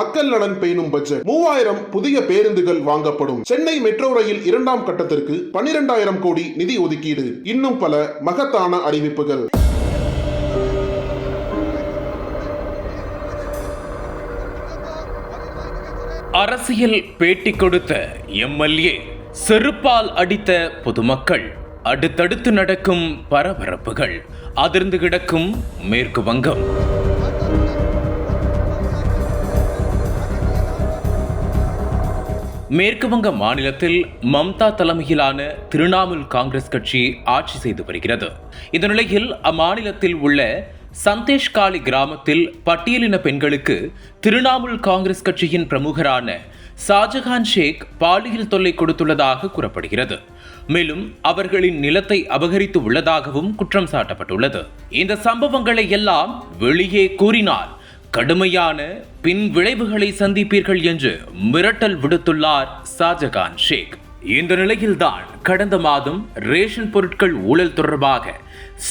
மக்கள் நலன் பேணும் பட்ஜெட் மூவாயிரம் புதிய பேருந்துகள் வாங்கப்படும். சென்னை மெட்ரோ ரயில் இரண்டாம் கட்டத்திற்கு பனிரெண்டாயிரம் கோடி நிதி ஒதுக்கீடு. இன்னும் பல மகத்தான அறிவிப்புகள். அரசியல் பேட்டி கொடுத்த எம்எல்ஏ செருப்பால் அடித்த பொதுமக்கள். அடுத்தடுத்து நடக்கும் பரபரப்புகள். அதிர்ந்து கிடக்கும் மேற்கு வங்கம். மேற்குவங்க மாநிலத்தில் மம்தா தலைமையிலான திரிணாமுல் காங்கிரஸ் கட்சி ஆட்சி செய்து வருகிறது. இந்த நிலையில் அம்மாநிலத்தில் உள்ள சந்தேஷ்காலி கிராமத்தில் பட்டியலின பெண்களுக்கு திரிணாமுல் காங்கிரஸ் கட்சியின் பிரமுகரான ஷாஜகான் ஷேக் பாலியல் தொல்லை கொடுத்துள்ளதாக கூறப்படுகிறது. மேலும் அவர்களின் நிலத்தை அபகரித்து உள்ளதாகவும் குற்றம் சாட்டப்பட்டுள்ளது. இந்த சம்பவங்களை எல்லாம் வெளியே கூறினார் கடுமையான பின் விளைவுகளை சந்திப்பீர்கள் என்று மிரட்டல் விடுத்துள்ளார் ஷாஜகான் ஷேக். இந்த நிலையில்தான் கடந்த மாதம் ரேஷன் பொருட்கள் ஊழல் தொடர்பாக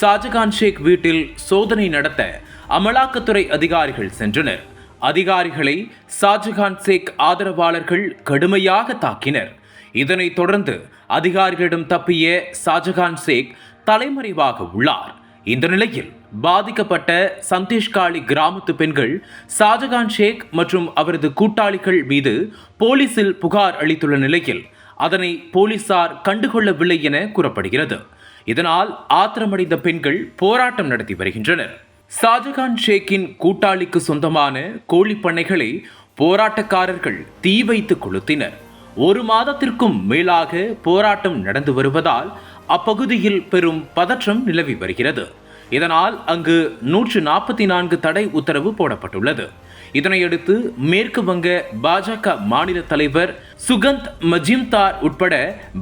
ஷாஜகான் ஷேக் வீட்டில் சோதனை நடத்த அமலாக்கத்துறை அதிகாரிகள் சென்றனர். அதிகாரிகளை ஷாஜகான் ஷேக் ஆதரவாளர்கள் கடுமையாக தாக்கினர். இதனைத் தொடர்ந்து அதிகாரிகளிடம் தப்பிய ஷாஜகான் ஷேக் தலைமறைவாக உள்ளார். இந்த நிலையில் பாதிக்கப்பட்ட சந்தேஷ்காளி கிராமத்து பெண்கள் ஷாஜகான் ஷேக் மற்றும் அவரது கூட்டாளிகள் மீது போலீசில் புகார் அளித்துள்ள நிலையில் அதனை போலீசார் கண்டுகொள்ளவில்லை என கூறப்படுகிறது. இதனால் ஆத்திரமடைந்த பெண்கள் போராட்டம் நடத்தி வருகின்றனர். ஷாஜகான் ஷேக்கின் கூட்டாளிக்கு சொந்தமான கோழி பண்ணைகளை போராட்டக்காரர்கள் தீ வைத்து கொளுத்தினர். ஒரு மாதத்திற்கும் மேலாக போராட்டம் நடந்து வருவதால் அப்பகுதியில் பெரும் பதற்றம் நிலவி வருகிறது. இதனால் அங்கு நூற்று நாற்பத்தி நான்கு தடை உத்தரவு போடப்பட்டுள்ளது. இதனையடுத்து மேற்கு வங்க பாஜக மாநில தலைவர் சுகந்த் மஜிம்தார் உட்பட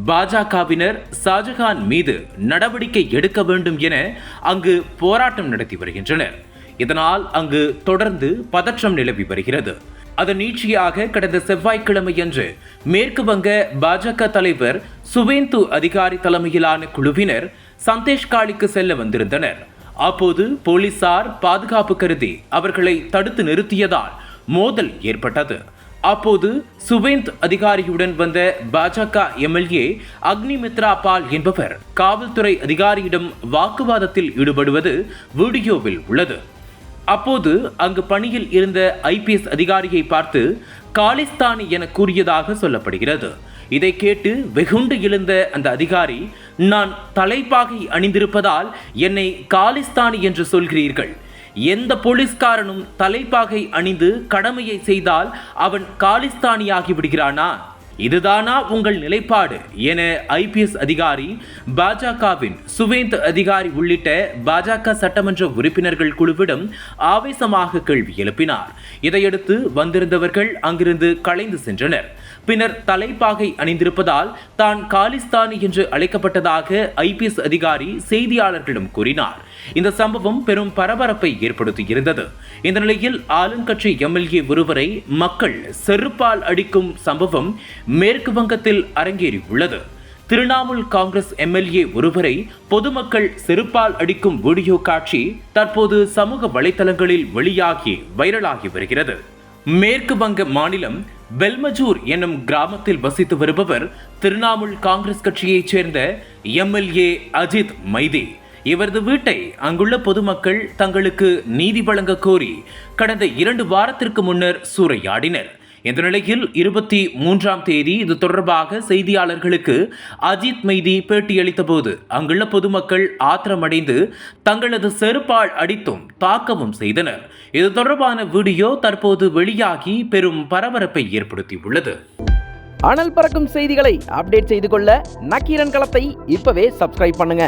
பாஜகவினர் ஷாஜகான் மீது நடவடிக்கை எடுக்க வேண்டும் என அங்கு போராட்டம் நடத்தி வருகின்றனர். இதனால் அங்கு தொடர்ந்து பதற்றம் நிலவி வருகிறது. அதன் நீட்சியாக கடந்த செவ்வாய்க்கிழமையன்று மேற்கு வங்க பாஜக தலைவர் சுவேந்து அதிகாரி தலைமையிலான குழுவினர் சந்தேஷ்காலிக்கு செல்ல வந்திருந்தனர். அப்போது போலீசார் பாதுகாப்பு கருதி அவர்களை தடுத்து நிறுத்தியதால் மோதல் ஏற்பட்டது. அப்போது சுவேந்த் அதிகாரியுடன் வந்த பாஜக எம்எல்ஏ அக்னிமித்ரா பால் என்பவர் காவல்துறை அதிகாரியிடம் வாக்குவாதத்தில் ஈடுபடுவது வீடியோவில் உள்ளது. அப்போது அங்கு பணியில் இருந்த ஐபிஎஸ் அதிகாரியை பார்த்து காலிஸ்தானி என கூறியதாக சொல்லப்படுகிறது. இதை கேட்டு வெகுண்டு எழுந்த அந்த அதிகாரி நான் தலைப்பாகை அணிந்திருப்பதால் என்னை காலிஸ்தானி என்று சொல்கிறீர்கள். எந்த போலீஸ்காரனும் தலைப்பாகை அணிந்து கடமையை செய்தால் அவன் காலிஸ்தானியாகி விடுகிறானா? இதுதானா உங்கள் நிலைப்பாடு? என ஐபிஎஸ் அதிகாரி பாஜகவின் சுவேந்த் அதிகாரி உள்ளிட்ட பாஜக சட்டமன்ற உறுப்பினர்கள் குழுவிடம் ஆவேசமாக கேள்வி எழுப்பினார். இதையடுத்து வந்திருந்தவர்கள் அங்கிருந்து கலைந்து சென்றனர். பின்னர் தலைப்பாகை அணிந்திருப்பதால் தான் காலிஸ்தானி என்று அழைக்கப்பட்டதாக ஐபிஎஸ் அதிகாரி செய்தியாளர்களிடம் கூறினார். இந்த சம்பவம் பெரும் பரபரப்பை ஏற்படுத்தியிருந்தது. இந்த நிலையில் ஆளுங்கட்சி எம்எல்ஏ ஒருவரை மக்கள் செருப்பால் அடிக்கும் சம்பவம் மேற்கு வங்கத்தில் அரங்கேறி உள்ளது திரிணாமுல் காங்கிரஸ் எம்எல்ஏ ஒருவரை பொதுமக்கள் செருப்பால் அடிக்கும் வீடியோ காட்சி தற்போது சமூக வலைதளங்களில் வெளியாகி வைரலாகி வருகிறது. மேற்கு வங்க மாநிலம் பெல்மஜூர் என்னும் கிராமத்தில் வசித்து வருபவர் திரிணாமுல் காங்கிரஸ் கட்சியைச் சேர்ந்த எம்எல்ஏ அஜித் மைதி. இவரது வீட்டை அங்குள்ள பொதுமக்கள் தங்களுக்கு நீதி வழங்க கோரி கடந்த இரண்டு வாரத்திற்கு முன்னர் சூறையாடினர். இந்த நிலையில் இருபத்தி மூன்றாம் தேதி இது தொடர்பாக செய்தியாளர்களுக்கு அஜித் மைதி பேட்டியளித்த போது அங்குள்ள பொதுமக்கள் ஆத்திரமடைந்து தங்களது செருப்பால் அடித்தும் தாக்கவும் செய்தனர். இது தொடர்பான வீடியோ தற்போது வெளியாகி பெரும் பரபரப்பை ஏற்படுத்தியுள்ளது. அனல் பறக்கும் செய்திகளை அப்டேட் செய்து கொள்ள நக்கீரன் களத்தை இப்பவே சப்ஸ்கிரைப் பண்ணுங்க.